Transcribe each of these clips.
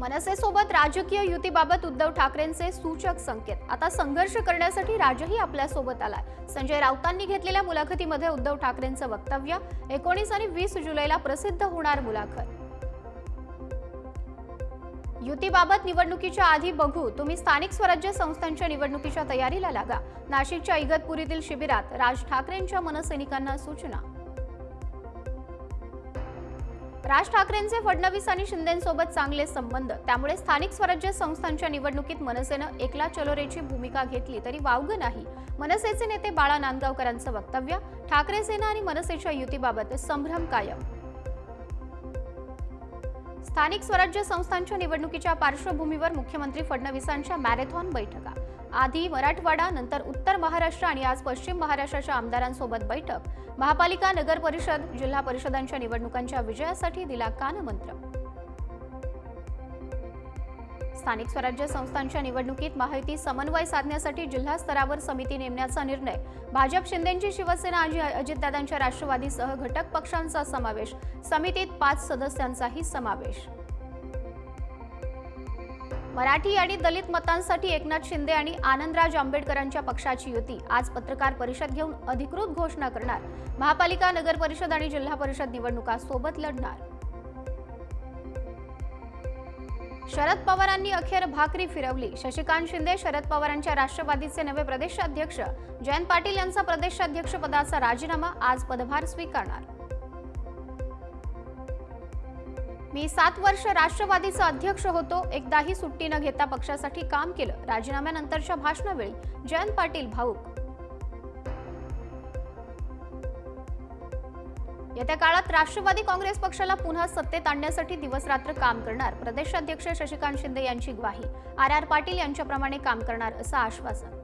मनसेसोबत राजकीय युतीबाबत उद्धव ठाकरेंचे सूचक संकेत. आता संघर्ष करण्यासाठी राजही आपल्यासोबत आलाय. संजय राऊतांनी घेतलेल्या मुलाखतीमध्ये उद्धव ठाकरेंचं वक्तव्य. एकोणीस आणि वीस जुलैला प्रसिद्ध होणार मुलाखत. युतीबाबत निवडणुकीच्या आधी बघू. तुम्ही स्थानिक स्वराज्य संस्थांच्या निवडणुकीच्या तयारीला लागा. नाशिकच्या इगतपुरीतील शिबिरात राज ठाकरेंच्या मनसैनिकांना सूचना. राज ठाकरेंचे फडणवीस आणि शिंदेसोबत चांगले संबंध. त्यामुळे स्थानिक स्वराज्य संस्थांच्या निवडणुकीत मनसेनं एकला चलोरेची भूमिका घेतली तरी वावगं नाही. मनसेचे नेते बाळा नांदगावकरांचं वक्तव्य ठाकरे सेना आणि मनसेच्या युतीबाबत संभ्रम कायम. स्थानिक स्वराज्य संस्थांच्या निवडणुकीच्या पार्श्वभूमीवर मुख्यमंत्री फडणवीसांच्या मॅरेथॉन बैठका. आधी मराठवाडा नंतर उत्तर महाराष्ट्र आणि आज पश्चिम महाराष्ट्राच्या आमदारांसोबत बैठक. महापालिका नगर परिषद जिल्हा परिषदांच्या निवडणुकांच्या विजयासाठी दिला कानमंत्र स्थानिक स्वराज्य संस्थांच्या निवडणुकीत माहिती समन्वय साधण्यासाठी जिल्हा स्तरावर समिती नेमण्याचा निर्णय. भाजप शिंदेची शिवसेना आणि अजितदादांच्या राष्ट्रवादीसह घटक पक्षांचा समावेश. समितीत पाच सदस्यांचाही समावेश. मराठी आणि दलित मतांसाठी एकनाथ शिंदे आणि आनंदराज आंबेडकरांच्या पक्षाची युती. आज पत्रकार परिषद घेऊन अधिकृत घोषणा करणार. महापालिका नगर परिषद आणि जिल्हा परिषद निवडणुका सोबत लढणार. शरद पवारांनी अखेर भाकरी फिरवली. शशिकांत शिंदे शरद पवारांच्या राष्ट्रवादीचे नवे प्रदेशाध्यक्ष. जयंत पाटील यांचा प्रदेशाध्यक्ष पदाचा राजीनामा आज पदभार स्वीकारणार. मी सात वर्ष राष्ट्रवादीचा अध्यक्ष होतो. एकदाही सुट्टी न घेता पक्षासाठी काम केलं. राजीनाम्यानंतरच्या भाषणावेळी जयंत पाटील भाऊक. येत्या काळात राष्ट्रवादी काँग्रेस पक्षाला पुन्हा सत्तेत आणण्यासाठी दिवसरात्र काम करणार. प्रदेशाध्यक्ष शशिकांत शिंदे यांची ग्वाही. आर आर पाटील यांच्याप्रमाणे काम करणार असं आश्वासन.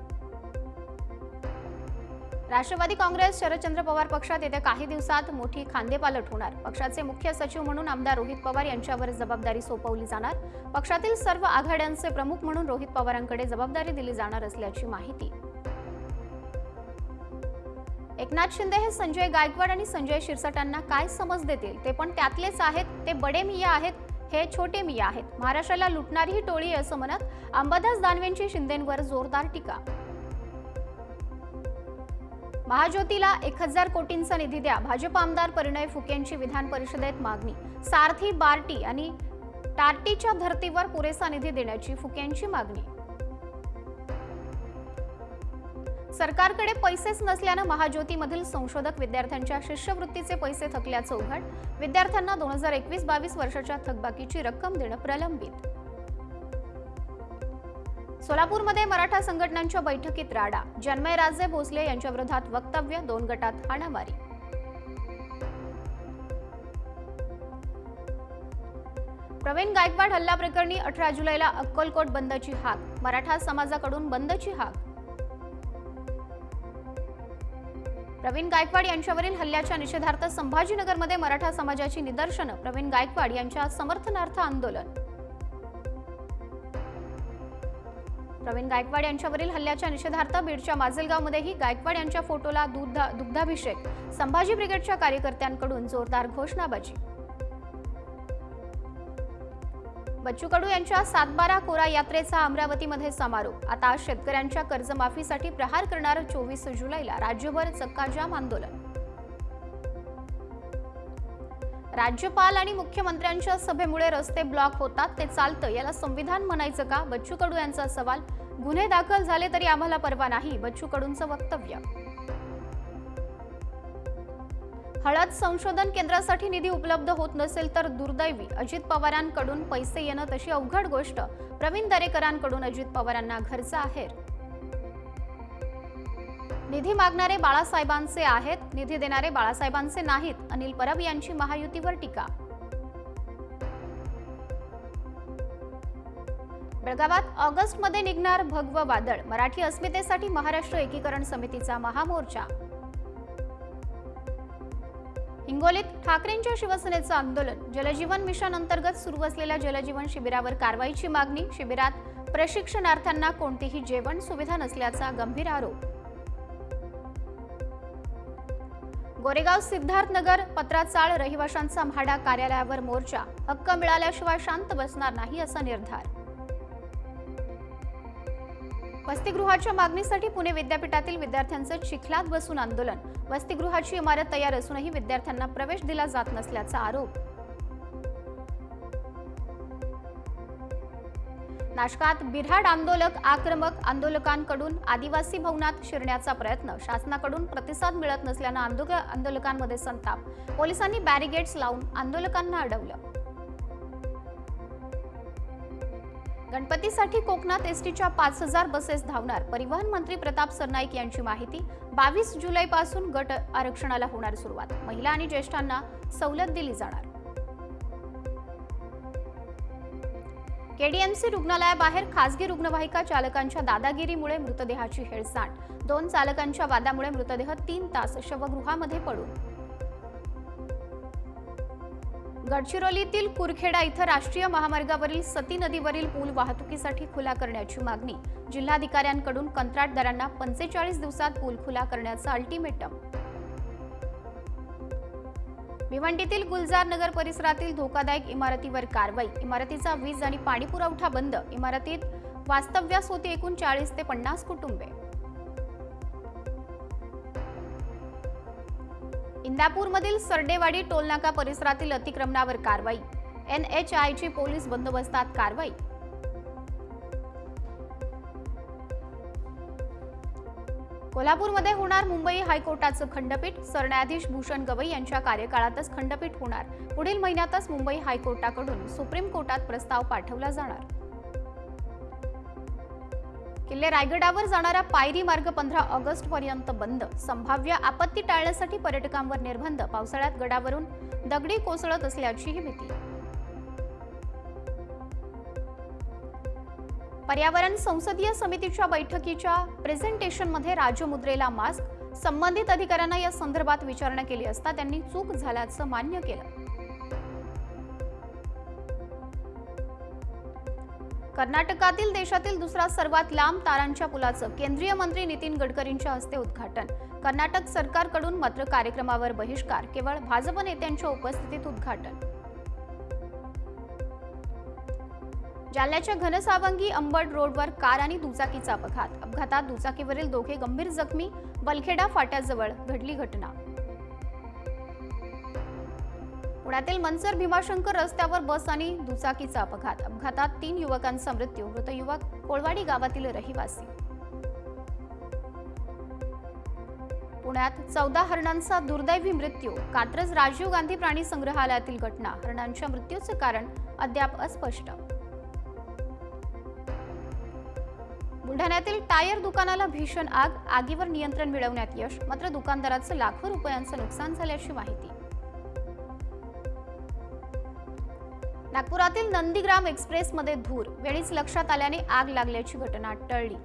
राष्ट्रवादी काँग्रेस शरदचंद्र पवार पक्षात येत्या काही दिवसात मोठी खांदेपालट होणार. पक्षाचे मुख्य सचिव म्हणून आमदार रोहित पवार यांच्यावर जबाबदारी सोपवली जाणार. पक्षातील सर्व आघाड्यांचे प्रमुख म्हणून रोहित पवारांकडे जबाबदारी दिली जाणार असल्याची माहिती. एकनाथ शिंदे हे संजय गायकवाड आणि संजय शिरसाटांना काय समज देतील? ते पण त्यातलेच आहेत. ते बडे मिया आहेत. हे छोटे मिया आहेत. महाराष्ट्राला लुटणारी ही टोळी असं म्हणत अंबादास दानवेंची शिंदेंवर जोरदार टीका. महाज्योतीला एक हजार कोटींचा निधी द्या. भाजप आमदार परिणय फुकेंची विधान परिषदेत मागणी. सारथी बार्टी आणि टार्टीच्या धर्तीवर पुरेसा निधी देण्याची फुकेंची मागणी. सरकारकडे पैसेच नसल्यानं महाज्योतीमधील संशोधक विद्यार्थ्यांच्या शिष्यवृत्तीचे पैसे थकल्याचं उघड. विद्यार्थ्यांना दोन हजार एकवीस बावीस वर्षाच्या थकबाकीची रक्कम देणं प्रलंबित. सोलापूरमध्ये मराठा संघटनांच्या बैठकीत राडा जन्मयराजे भोसले यांच्या विरोधात वक्तव्य दोन गटात हाणामारी. प्रवीण गायकवाड हल्ला प्रकरणी अठरा जुलैला अक्कलकोट बंदची हाक मराठा समाजाकडून बंदची हाक. प्रवीण गायकवाड यांच्यावरील हल्ल्याच्या निषेधार्थ संभाजीनगरमध्ये मराठा समाजाची निदर्शनं प्रवीण गायकवाड यांच्या समर्थनार्थ आंदोलन. प्रवीण गायकवाड यांच्यावरील हल्ल्याच्या निषेधार्थ बीडच्या माजलगावमध्येही गायकवाड यांच्या फोटोला दूध दुग्धाभिषेक संभाजी ब्रिगेडच्या कार्यकर्त्यांकडून जोरदार घोषणाबाजी. बच्चू कडू यांच्या सातबारा कोरा यात्रेचा अमरावतीमध्ये समारोप. आता शेतकऱ्यांच्या कर्जमाफीसाठी प्रहार करणार चोवीस जुलैला राज्यभर चक्काजाम आंदोलन. राज्यपाल आणि मुख्यमंत्र्यांच्या सभेमुळे रस्ते ब्लॉक होतात ते चालतं. याला संविधान म्हणायचं का? बच्चू कडू यांचा सवाल. गुन्हे दाखल झाले तरी आम्हाला परवा नाही बच्चू कडूंचं वक्तव्य. हळद संशोधन केंद्रासाठी निधी उपलब्ध होत नसेल तर दुर्दैवी. अजित पवारांकडून पैसे येणं तशी अवघड गोष्ट. प्रवीण दरेकरांकडून अजित पवारांना घरचा आहेर. निधी मागणारे बाळासाहेबांचे आहेत निधी देणारे बाळासाहेबांचे नाहीत अनिल परब यांची महायुतीवर टीका. बेळगावात ऑगस्टमध्ये निघणार भगव वादळ मराठी अस्मितेसाठी महाराष्ट्र एकीकरण समितीचा महामोर्चा. हिंगोलीत ठाकरेंच्या शिवसेनेचं आंदोलन जलजीवन मिशन अंतर्गत सुरू असलेल्या जलजीवन शिबिरावर कारवाईची मागणी शिबिरात प्रशिक्षणार्थ्यांना कोणतीही जेवण सुविधा नसल्याचा गंभीर आरोप. गोरेगाव सिद्धार्थनगर पत्राचाळ रहिवाशांचा म्हाडा कार्यालयावर मोर्चा. हक्क मिळाल्याशिवाय शांत बसणार नाही असा निर्धार. वसतिगृहाच्या मागणीसाठी पुणे विद्यापीठातील विद्यार्थ्यांचं चिखलात बसून आंदोलन. वसतिगृहाची इमारत तयार असूनही विद्यार्थ्यांना प्रवेश दिला जात नसल्याचा आरोप. नाशकात बिऱ्हाड आंदोलक आक्रमक आंदोलकांकडून आदिवासी भवनात शिरण्याचा प्रयत्न. शासनाकडून प्रतिसाद मिळत नसल्यानं आंदोलक आंदोलकांमध्ये संताप. पोलिसांनी बॅरिगेड्स लावून आंदोलकांना अडवलं. गणपतीसाठी कोकणात एसटीच्या पाच हजार बसेस धावणार. परिवहन मंत्री प्रताप सरनाईक यांची माहिती. बावीस जुलैपासून गट आरक्षणाला होणार सुरुवात. महिला आणि ज्येष्ठांना सवलत दिली जाणार. केडीएमसी रुग्णालयाबाहेर खासगी रुग्णवाहिका चालकांच्या दादागिरीमुळे मृतदेहाची हेळसांड. दोन चालकांच्या वादामुळे मृतदेह तीन तास शवगृहामध्ये पडून. गडचिरोलीतील कुरखेडा इथं राष्ट्रीय महामार्गावरील सती नदीवरील पूल वाहतुकीसाठी खुला करण्याची मागणी. जिल्हाधिकाऱ्यांकडून कंत्राटदारांना पंचेचाळीस दिवसात पूल खुला करण्याचं अल्टिमेटम. भिवंडीतील गुलजार नगर परिसरातील धोकादायक इमारतीवर कारवाई. इमारतीचा वीज आणि पाणी पुरवठा बंद. इमारतीत वास्तव्यास होती एकूण चाळीस ते पन्नास कुटुंबे. इंदापूरमधील सरडेवाडी टोलनाका परिसरातील अतिक्रमणावर कारवाई. एनएचआयची पोलीस बंदोबस्तात कारवाई. कोल्हापूरमध्ये होणार मुंबई हायकोर्टाचं खंडपीठ. सरन्यायाधीश भूषण गवई यांच्या कार्यकाळातच खंडपीठ होणार. पुढील महिन्यातच मुंबई हायकोर्टाकडून सुप्रीम कोर्टात प्रस्ताव पाठवला जाणार. किल्ले रायगडावर जाणारा पायरी मार्ग पंधरा ऑगस्ट पर्यंत बंद. संभाव्य आपत्ती टाळण्यासाठी पर्यटकांवर निर्बंध. पावसाळ्यात गडावरून दगडी कोसळत असल्याचीही भीती. पर्यावरण संसदीय समितीच्या बैठकीच्या प्रेझेंटेशनमध्ये राजमुद्रेला मास्क संबंधित अधिकाऱ्यांना या संदर्भात विचारणा केली असता त्यांनी चूक झाल्याचं मान्य केलं. कर्नाटकातील देशातील दुसरा सर्वात लांब तारांच्या पुलाचं केंद्रीय मंत्री नितीन गडकरींच्या हस्ते उद्घाटन. कर्नाटक सरकारकडून मात्र कार्यक्रमावर बहिष्कार केवळ भाजप नेत्यांच्या उपस्थितीत उद्घाटन. जालन्याच्या घनसावंगी अंबड रोडवर कार आणि दुचाकीचा अपघात. अपघातात दुचाकीवरील दोघे गंभीर जखमी बलखेडा फाट्याजवळ घडली घटना. पुण्यातील मनसर भीमाशंकर रस्त्यावर बस आणि दुचाकीचा अपघात. अपघातात तीन युवकांचा मृत्यू मृत युवक कोळवाडी गावातील रहिवासी. पुण्यात चौदा हरणांचा दुर्दैवी मृत्यू कात्रज राजीव गांधी प्राणी संग्रहालयातील घटना हरणांच्या मृत्यूचे कारण अद्याप अस्पष्ट. बुलढाण्यातील टायर दुकानाला भीषण आग आगीवर नियंत्रण मिळवण्यात यश मात्र दुकानदाराचं लाखो रुपयांचं नुकसान झाल्याची माहिती. नागपुरातील नंदीग्राम एक्सप्रेसमध्ये धूर वेळीच लक्षात आल्याने आग लागल्याची घटना टळली.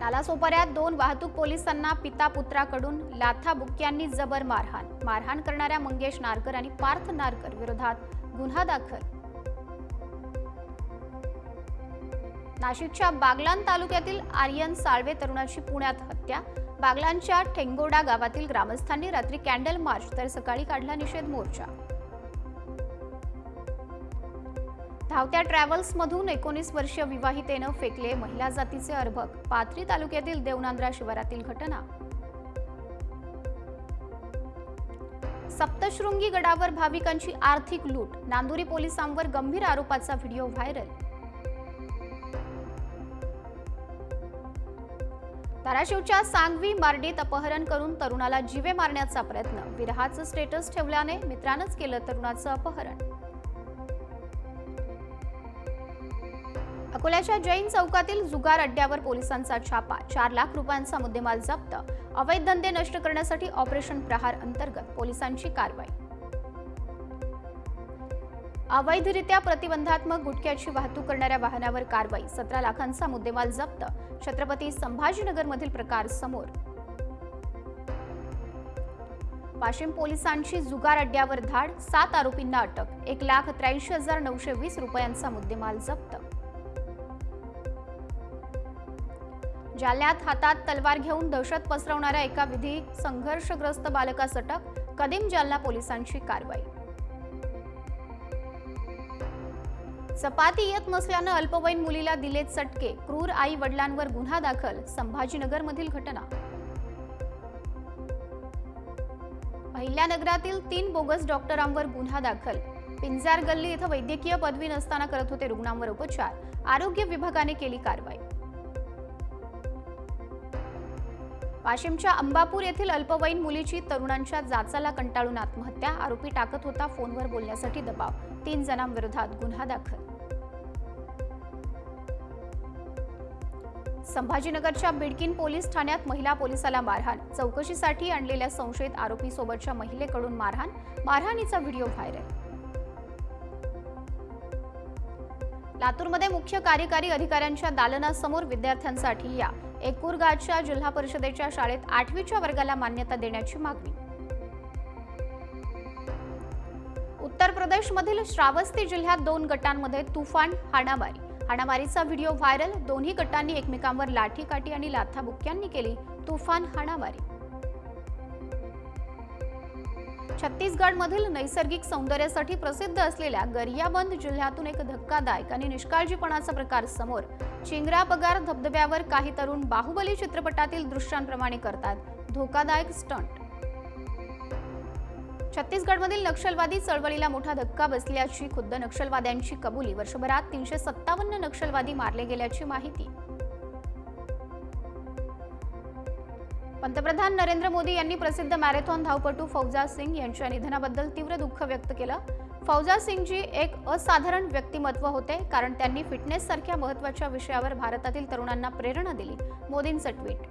नालासोपाऱ्यात दोन वाहतूक पोलिसांना पिता पुत्राकडून लाथा बुक्क्यांनी जबर मारहाण मारहाण करणाऱ्या मंगेश नारकर आणि पार्थ नारकर विरोधात गुन्हा दाखल. नाशिकच्या बागलान तालुक्यातील आर्यन साळवे तरुणाची पुण्यात हत्या. बागलांच्या ठेंगोडा गावातील ग्रामस्थांनी रात्री कॅन्डल मार्च तर सकाळी काढला निषेध मोर्चा. धावत्या ट्रॅव्हल्समधून एकोणीस वर्षीय विवाहितेनं फेकले महिला जातीचे अर्भक पाथरी तालुक्यातील देवनांद्रा शिवारातील घटना. सप्तशृंगी गडावर भाविकांची आर्थिक लूट नांदुरी पोलिसांवर गंभीर आरोपाचा व्हिडिओ व्हायरल. धाराशिवच्या सांगवी मार्डीत अपहरण करून तरुणाला जीवे मारण्याचा प्रयत्न. विरहाचं स्टेटस ठेवल्याने मित्रानंच केलं तरुणाचं अपहरण. अकोल्याच्या जैन चौकातील जुगार अड्ड्यावर पोलिसांचा छापा. चार लाख रुपयांचा मुद्देमाल जप्त. अवैध धंदे नष्ट करण्यासाठी ऑपरेशन प्रहार अंतर्गत पोलिसांची कारवाई. अवैधरित्या प्रतिबंधात्मक गुटख्याची वाहतूक करणाऱ्या वाहनावर कारवाई. सतरा लाखांचा मुद्देमाल जप्त. छत्रपती संभाजीनगरमधील प्रकार समोर. वाशिम पोलिसांची जुगार अड्ड्यावर धाड. सात आरोपींना अटक. एक लाख त्र्याऐंशी हजार नऊशे वीस रुपयांचा मुद्देमाल जप्त. जालन्यात हातात तलवार घेऊन दहशत पसरवणाऱ्या एका विधी संघर्षग्रस्त बालकास अटक. कदीम जालना पोलिसांची कारवाई. चपाती येत नसल्यानं अल्पवयीन मुलीला दिले चटके. क्रूर आई वडिलांवर गुन्हा दाखल संभाजीनगरमधील घटना. अहिल्यानगरातील तीन बोगस डॉक्टरांवर गुन्हा दाखल. पिंजार गल्ली इथं वैद्यकीय पदवी नसताना करत होते रुग्णांवर उपचार. आरोग्य विभागाने केली कारवाई. वाशिमच्या अंबापूर येथील अल्पवयीन मुलीची तरुणांच्या जाचाला कंटाळून आत्महत्या. आरोपी टाकत होता फोनवर बोलण्यासाठी दबाव. तीन जणांविरोधात गुन्हा दाखल. संभाजीनगरच्या बिडकीन पोलीस ठाण्यात महिला पोलिसाला मारहाण. चौकशीसाठी आणलेल्या संशयित आरोपीसोबतच्या महिलेकडून मारहाण. मारहाणीचा व्हिडिओ व्हायरल. लातूरमध्ये मुख्य कार्यकारी अधिकाऱ्यांच्या दालनासमोर विद्यार्थ्यांसाठी या. एकुरगाच्या जिल्हा परिषदेच्या शाळेत आठवीच्या वर्गाला मान्यता देण्याची मागणी. उत्तर प्रदेशमधील श्रावस्ती जिल्ह्यात दोन गटांमध्ये तुफान हाणामारी. हाणामारीचा व्हिडिओ व्हायरल. दोन्ही गटांनी एकमेकांवर लाठीकाठी आणि लाथाबुक्क्यांनी केली तुफान हाणामारी. छत्तीसगडमधील नैसर्गिक सौंदर्यासाठी प्रसिद्ध असलेल्या गरियाबंद जिल्ह्यातून एक धक्कादायक आणि निष्काळजीपणाचा प्रकार समोर चिंगरा पगार धबधब्यावर काही तरुण बाहुबली चित्रपटातील दृश्यांप्रमाणे करतात. धोकादायक स्टंट. छत्तीसगडमधील नक्षलवादी चळवळीला मोठा धक्का बसल्याची खुद्द नक्षलवाद्यांची कबुली. वर्षभरात तीनशे सत्तावन्न नक्षलवादी मारले गेल्याची माहिती पंतप्रधान नरेंद्र मोदी यांनी प्रसिद्ध मॅरेथॉन धावपटू फौजा सिंग यांच्या निधनाबद्दल तीव्र दुःख व्यक्त केलं. फौजा सिंगजी एक असाधारण व्यक्तिमत्व होते कारण त्यांनी फिटनेस सारख्या महत्त्वाच्या विषयावर भारतातील तरुणांना प्रेरणा दिली. मोदींचं ट्विट.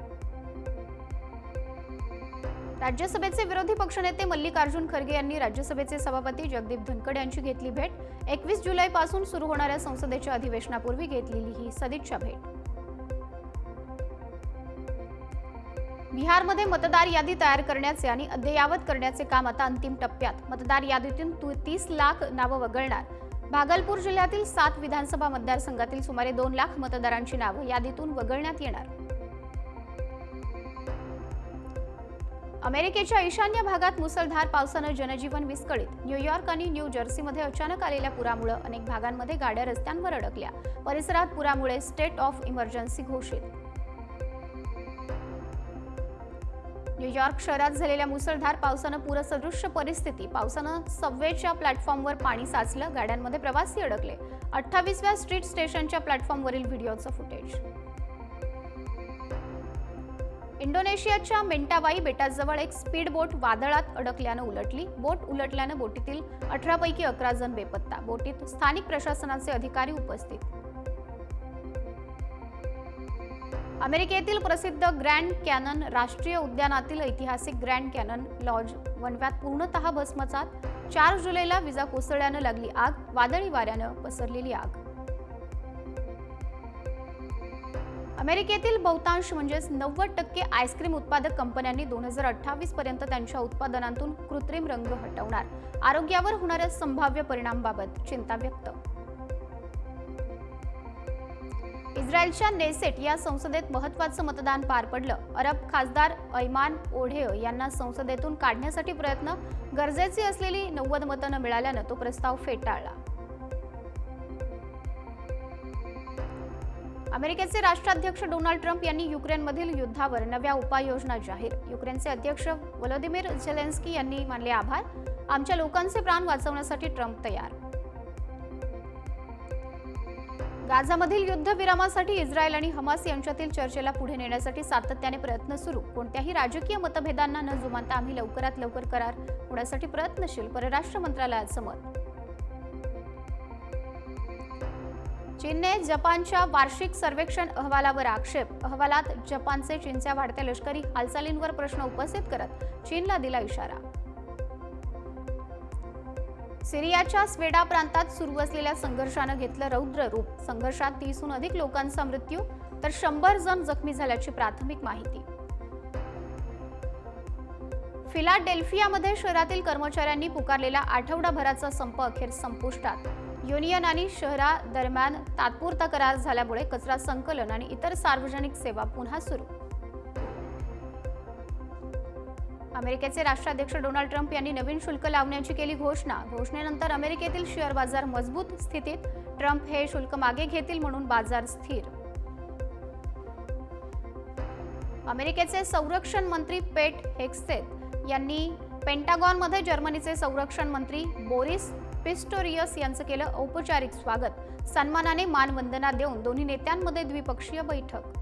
राज्यसभेचे विरोधी पक्षनेते मल्लिकार्जुन खरगे यांनी राज्यसभेचे सभापती जगदीप धनखड यांची घेतली भेट. एकवीस जुलैपासून सुरू होणाऱ्या संसदेच्या अधिवेशनापूर्वी घेतलेली ही सदिच्छा भेट. बिहारमध्ये मतदार यादी तयार करण्याचे आणि अद्ययावत करण्याचे काम आता अंतिम टप्प्यात. मतदार यादीतून तीस लाख नावं वगळणार. भागलपूर जिल्ह्यातील सात विधानसभा मतदारसंघातील सुमारे दोन लाख मतदारांची नावं यादीतून वगळण्यात येणार. अमेरिकेच्या ईशान्य भागात मुसळधार पावसानं जनजीवन विस्कळीत. न्यूयॉर्क आणि न्यू जर्सीमध्ये अचानक आलेल्या पुरामुळे अनेक भागांमध्ये गाड्या रस्त्यांवर अडकल्या. परिसरात पुरामुळे स्टेट ऑफ इमर्जन्सी घोषित. न्यूयॉर्क शहरात झालेल्या मुसळधार पावसानं पूरसदृश्य परिस्थिती. पावसानं सबवेच्या प्लॅटफॉर्मवर पाणी साचलं गाड्यांमध्ये प्रवासी अडकले. अठ्ठावीसव्या स्ट्रीट स्टेशनच्या प्लॅटफॉर्मवरील व्हिडिओचं फुटेज. इंडोनेशियाच्या मेंटावाई बेटाजवळ एक स्पीड बोट वादळात अडकल्यानं उलटली. बोट उलटल्यानं बोटीतील अठरापैकी अकरा जण बेपत्ता. बोटीत स्थानिक प्रशासनाचे अधिकारी उपस्थित. अमेरिकेतील प्रसिद्ध ग्रँड कॅनन राष्ट्रीय उद्यानातील ऐतिहासिक ग्रँड कॅनन लॉज वणव्यात पूर्णतः भस्मसात. चार जुलैला विजा कोसळल्यानं लागली आग वादळी वाऱ्यानं पसरलेली आग. अमेरिकेतील बहुतांश म्हणजेच नव्वद टक्के आईस्क्रीम उत्पादक कंपन्यांनी दोन हजार अठ्ठावीस पर्यंत त्यांच्या उत्पादनांतून कृत्रिम रंग हटवणार. आरोग्यावर होणाऱ्या संभाव्य परिणामाबाबत चिंता व्यक्त. इस्रायलच्या नेसेट या संसदेत महत्वाचं मतदान पार पडलं. अरब खासदार ऐमान ओढेय यांना संसदेतून काढण्यासाठी प्रयत्न गरजेची असलेली नव्वद मतं न मिळाल्यानं तो प्रस्ताव फेटाळला. अमेरिकेचे राष्ट्राध्यक्ष डोनाल्ड ट्रम्प यांनी युक्रेनमधील युद्धावर नव्या उपाययोजना जाहीर. युक्रेनचे अध्यक्ष व्लादिमीर झेलेन्स्की यांनी मानले आभार. आमच्या लोकांचे प्राण वाचवण्यासाठी ट्रम्प तयार गाझामधील युद्धविरामासाठी इस्रायल आणि हमास यांच्यातील चर्चेला पुढे नेण्यासाठी सातत्याने प्रयत्न सुरू. कोणत्याही राजकीय मतभेदांना न जुमानता आम्ही लवकरात लवकर करार होण्यासाठी प्रयत्नशील परराष्ट्र मंत्रालयाचं मत चीनने जपानच्या वार्षिक सर्वेक्षण अहवालावर आक्षेप. अहवालात जपानचे चीनच्या वाढत्या लष्करी हालचालींवर प्रश्न उपस्थित करत चीनला दिला इशारा. सिरियाच्या स्वेडा प्रांतात सुरू असलेल्या संघर्षानं घेतलं रौद्र रूप. संघर्षात तीसहून अधिक लोकांचा मृत्यू तर शंभर जण जखमी झाल्याची प्राथमिक माहिती. फिलाडेल्फियामध्ये शहरातील कर्मचाऱ्यांनी पुकारलेला आठवडाभराचा संप अखेर संपुष्टात. युनियन आणि शहरादरम्यान तात्पुरता करार झाल्यामुळे कचरा संकलन आणि इतर सार्वजनिक सेवा पुन्हा सुरू. अमेरिकेचे राष्ट्राध्यक्ष डोनाल्ड ट्रम्प यांनी नवीन शुल्क लावण्याची केली घोषणा. घोषणेनंतर अमेरिकेतील शेअर बाजार मजबूत स्थितीत ट्रम्प हे शुल्क मागे घेतील म्हणून बाजार स्थिर. अमेरिकेचे संरक्षण मंत्री पेट हेक्सेत यांनी पेंटागॉनमध्ये जर्मनीचे संरक्षण मंत्री बोरिस पिस्टोरियस यांचं केलं औपचारिक स्वागत. सन्मानाने मानवंदना देऊन दोन्ही नेत्यांमध्ये द्विपक्षीय बैठक.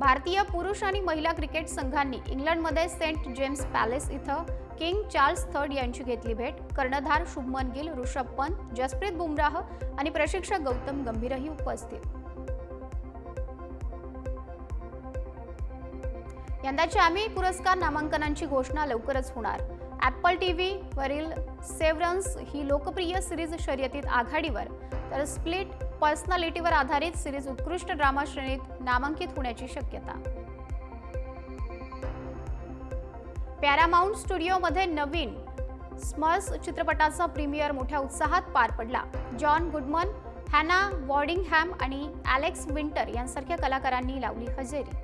भारतीय पुरुष आणि महिला क्रिकेट संघांनी इंग्लंडमध्ये सेंट जेम्स पॅलेस इथं किंग चार्ल्स थर्ड यांची घेतली भेट. कर्णधार शुभमन गिल ऋषभ पंत जसप्रीत बुमराह आणि प्रशिक्षक गौतम गंभीरही उपस्थित. यंदाच्या आम्ही पुरस्कार नामांकनांची घोषणा लवकरच होणार. ॲपल टी व्हीवरील सेव्हरन्स ही लोकप्रिय सिरीज शर्यतीत आघाडीवर. तर स्प्लिट पर्सनॅलिटीवर आधारित सिरीज उत्कृष्ट ड्रामा श्रेणीत नामांकित होण्याची शक्यता. पॅरामाउंट स्टुडिओमध्ये नवीन स्मर्स चित्रपटाचा प्रीमियर मोठ्या उत्साहात पार पडला. जॉन गुडमन हॅना वॉर्डिंगहॅम आणि ॲलेक्स विंटर यांसारख्या कलाकारांनी लावली हजेरी.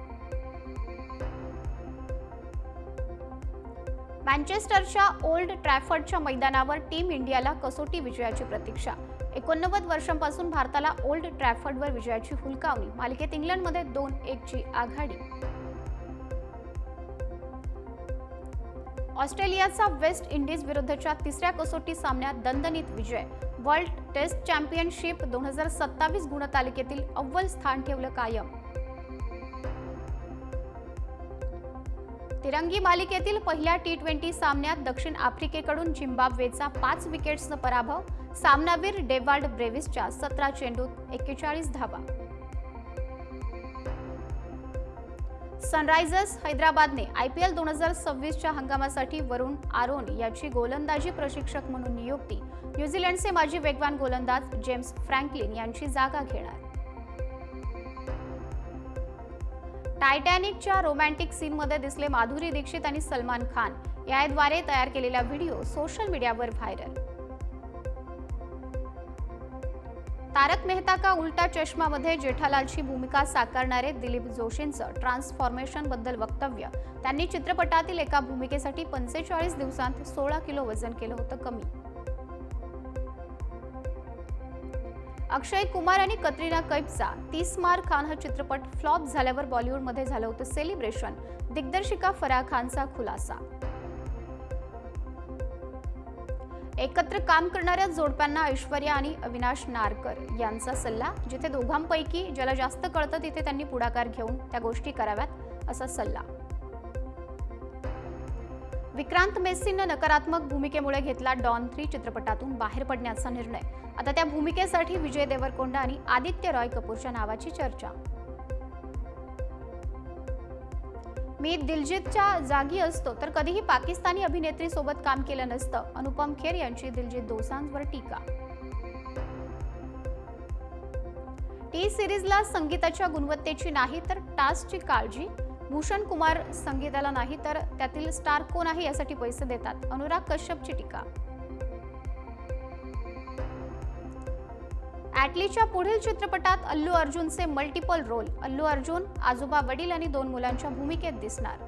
मँचेस्टरच्या ओल्ड ट्रॅफर्डच्या मैदानावर टीम इंडियाला कसोटी विजयाची प्रतीक्षा एकोणनव्वद वर्षांपासून भारताला ओल्ड ट्रॅफर्डवर विजयाची हुलकावणी. मालिकेत इंग्लंडमध्ये दोन एकची आघाडी. ऑस्ट्रेलियाचा वेस्ट इंडिज विरुद्धच्या तिसऱ्या कसोटी सामन्यात दणदणीत विजय. वर्ल्ड टेस्ट चॅम्पियनशिप दोन हजार सत्तावीस गुणतालिकेतील अव्वल स्थान ठेवलं कायम. तिरंगी मालिकेतील पहिल्या टी ट्वेंटी सामन्यात दक्षिण आफ्रिकेकडून झिम्बाब्वेचा पाच विकेट्सचा पराभव सामनावीर डेवाल्ड ब्रेव्हिसच्या सतरा चेंडूत एक्केचाळीस धावा. सनरायझर्स हैदराबादने आय पी एल दोन हजार सव्वीसच्या हंगामासाठी वरुण आरोन याची गोलंदाजी प्रशिक्षक म्हणून नियुक्ती न्यूझीलंडचे माजी वेगवान गोलंदाज जेम्स फ्रँकलिन यांची जागा घेणार. टायटॅनिकच्या रोमॅन्टिक सीनमध्ये दिसले माधुरी दीक्षित आणि सलमान खान. याद्वारे तयार केलेला व्हिडिओ सोशल मीडियावर व्हायरल. तारक मेहता का उलटा चष्मामध्ये जेठालालची भूमिका साकारणारे दिलीप जोशींचं ट्रान्सफॉर्मेशनबद्दल वक्तव्य. त्यांनी चित्रपटातील एका भूमिकेसाठी पंचेचाळीस दिवसांत सोळा किलो वजन केलं होतं कमी. अक्षय कुमार आणि कतरिना कैफचा तीस मार खान हा चित्रपट फ्लॉप झाल्यावर बॉलिवूडमध्ये झालं होतं सेलिब्रेशन. दिग्दर्शिका फराह खानचा खुलासा. एकत्र काम करणाऱ्या जोडप्यांना ऐश्वर्या आणि अविनाश नारकर यांचा सल्ला जिथे दोघांपैकी ज्याला जास्त कळतं तिथे त्यांनी पुढाकार घेऊन त्या गोष्टी कराव्यात असा सल्ला. विक्रांत मेस्सीनं नकारात्मक भूमिकेमुळे घेतला डॉन थ्री चित्रपटातून बाहेर पडण्याचा निर्णय. आता त्या भूमिकेसाठी विजय देवरकोंडा आणि आदित्य रॉय कपूरच्या नावाची चर्चा. मी दिलजितच्या जागी असतो तर कधीही पाकिस्तानी अभिनेत्री सोबत काम केलं नसतं अनुपम खेर यांची दिलजित दोसांवर टीका. टी सिरीजला संगीताच्या गुणवत्तेची नाही तर टास्कची काळजी भूषण कुमार संगीताला नाही तर त्यातील स्टार कोण आहे यासाठी पैसे देतात. अनुराग कश्यपची टीका. ॲटलीच्या पुढील चित्रपटात अल्लू अर्जुनचे मल्टिपल रोल अल्लू अर्जुन आजोबा वडील आणि दोन मुलांच्या भूमिकेत दिसणार.